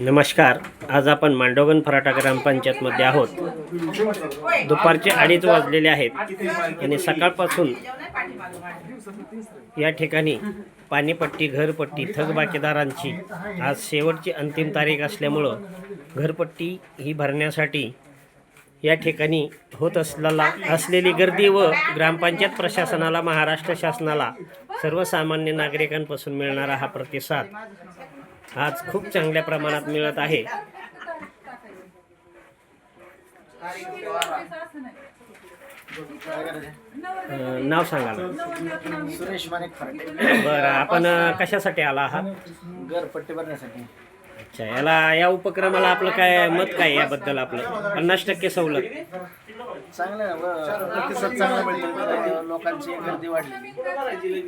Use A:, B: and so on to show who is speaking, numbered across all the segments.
A: नमस्कार आज आपण मांडोगन फराटा ग्रामपंचायतमध्ये आहोत. दुपारचे अडीच वाजलेले आहेत. आणि सकाळपासून या ठिकाणी पाणीपट्टी घरपट्टी थकबाकीदारांची आज शेवटची अंतिम तारीख असल्यामुळं घरपट्टी ही भरण्यासाठी या ठिकाणी होत असलेला असलेली गर्दी व ग्रामपंचायत प्रशासनाला महाराष्ट्र शासनाला सर्वसामान्य नागरिकांपासून मिळणारा हा प्रतिसाद आज खूप चांगल्या प्रमाणात मिळत आहे. नाव सांगा.
B: सुरेश फराटे
A: बरं आपण कशासाठी आला आहात
B: घर पट्टी भरण्यासाठी.
A: अच्छा याला या उपक्रमाला आपलं काय मत काय याबद्दल आपलं? पन्नास टक्के सवलत.
B: चांगलं आहे ना, व प्रतिसाद चांगला मिळतो. लोकांची गर्दी वाढली.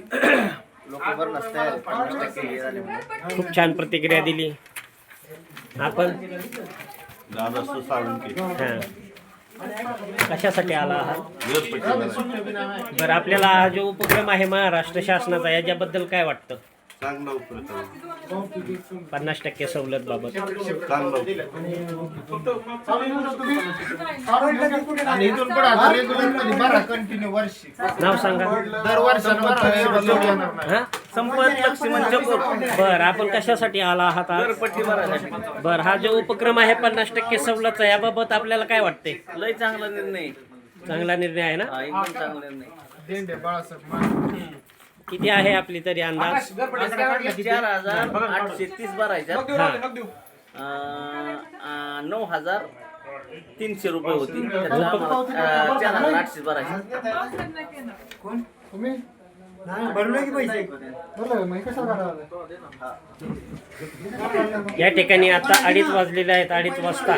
A: खूप छान प्रतिक्रिया दिली. आपण? हां. कशासाठी आला आहात. बरं आपल्याला हा जो उपक्रम आहे महाराष्ट्र शासनाचा याच्याबद्दल काय वाटतं?
C: चांगला
A: पन्नास टक्के सवलत बाबत.
C: चांगला उपक्रम
D: आणि इथून पुढे आता रेग्युलरमध्ये भरा कंटिन्यू वर्षी.
A: नाव सांगा.
D: दर
A: हा?
B: संपत लक्ष्मण चकोर.
A: बर आपण कशासाठी आला आहात बर हा जो उपक्रम आहे पन्नास टक्के सवलत आहे याबाबत आपल्याला काय वाटते
B: लय चांगला निर्णय.
A: चांगला निर्णय आहे ना?
B: हा चांगला निर्णय.
D: देंडे बाळासाहेब मान.
A: किती आहे आपली तरी अंदाज?
B: चार हजार आठशे तीस भरायच्या नऊ हजार तीनशे रुपये होती. चार हजार आठशे भरायचे?
A: या ठिकाणी आता अडीच वाजलेले आहेत अडीच वाजता.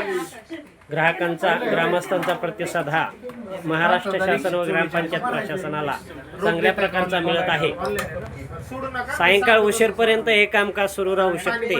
A: ग्राहकांचा ग्रामस्थांचा प्रतिसाद हा. महाराष्ट्र शासन व ग्रामपंचायत प्रशासनाला चांगल्या प्रकारचा मिळत आहे. सायंकाळ उशीरपर्यंत हे कामकाज सुरू राहू शकते.